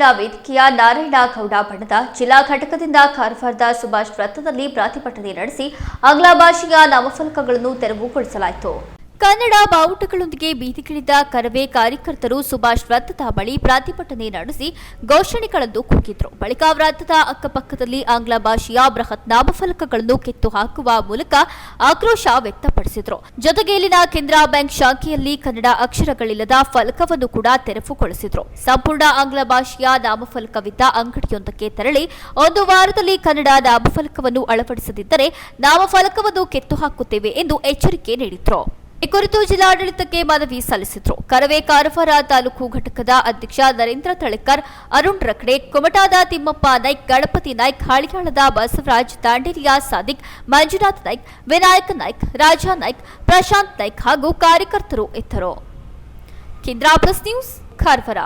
ರಕ್ಷಣಾ ವೇದಿಕೆಯ ನಾರಾಯಣಗೌಡ ಬಣದ ಜಿಲ್ಲಾ ಘಟಕದಿಂದ ಕಾರವಾರದ ಸುಭಾಷ್ ವೃತ್ತದಲ್ಲಿ ಪ್ರತಿಭಟನೆ ನಡೆಸಿ ಆಂಗ್ಲ ಭಾಷೆಯ ನಾಮಫಲಕಗಳನ್ನು ತೆರವುಗೊಳಿಸಲಾಯಿತು. ಕನ್ನಡ ಬಾವುಟಗಳೊಂದಿಗೆ ಬೀದಿಗಿಳಿದ ಕರವೇ ಕಾರ್ಯಕರ್ತರು ಸುಭಾಷ್ ವೃತ್ತದ ಬಳಿ ಪ್ರತಿಭಟನೆ ನಡೆಸಿ ಘೋಷಣೆಗಳನ್ನು ಕೂಗಿದ್ರು. ಬಳಿಕ ವೃತ್ತದ ಅಕ್ಕಪಕ್ಕದಲ್ಲಿ ಆಂಗ್ಲ ಭಾಷೆಯ ಬೃಹತ್ ನಾಮಫಲಕಗಳನ್ನು ಕಿತ್ತು ಹಾಕುವ ಮೂಲಕ ಆಕ್ರೋಶ ವ್ಯಕ್ತಪಡಿಸಿದ್ರು. ಜೊತೆಗೆ ಇಲ್ಲಿನ ಕೆನರಾ ಬ್ಯಾಂಕ್ ಶಾಖೆಯಲ್ಲಿ ಕನ್ನಡ ಅಕ್ಷರಗಳಿಲ್ಲದ ಫಲಕವನ್ನು ಕೂಡ ತೆರವುಗೊಳಿಸಿದ್ರು. ಸಂಪೂರ್ಣ ಆಂಗ್ಲ ಭಾಷೆಯ ನಾಮಫಲಕವಿದ್ದ ಅಂಗಡಿಯೊಂದಕ್ಕೆ ತೆರಳಿ ಒಂದು ವಾರದಲ್ಲಿ ಕನ್ನಡ ನಾಮಫಲಕವನ್ನು ಅಳವಡಿಸದಿದ್ದರೆ ನಾಮಫಲಕವನ್ನು ಕಿತ್ತು ಹಾಕುತ್ತೇವೆ ಎಂದು ಎಚ್ಚರಿಕೆ ನೀಡಿದ್ರು. ಈ ಕುರಿತು ಜಿಲ್ಲಾಡಳಿತಕ್ಕೆ ಮನವಿ ಸಲ್ಲಿಸಿದರು. ಕರವೇ ಕಾರವಾರ ತಾಲೂಕು ಘಟಕದ ಅಧ್ಯಕ್ಷ ನರೇಂದ್ರ ತಳಕರ್, ಅರುಣ್ ರಖಡೆ ಕುಮಟಾದ ತಿಮ್ಮಪ್ಪ ನಾಯ್ಕ್, ಗಣಪತಿ ನಾಯ್ಕ್, ಹಾಳಿಯಾಳದ ಬಸವರಾಜ್, ದಾಂಡೇಲಿಯ ಸಾದಿಕ್, ಮಂಜುನಾಥ್ ನಾಯ್ಕ್, ವಿನಾಯಕ್ ನಾಯ್ಕ್, ರಾಜಾ ನಾಯ್ಕ್, ಪ್ರಶಾಂತ್ ನಾಯ್ಕ್ ಹಾಗೂ ಕಾರ್ಯಕರ್ತರು ಇದ್ದರು. ಕೇಂದ್ರ ಪ್ಲಸ್ ನ್ಯೂಸ್, ಕಾರವಾರ.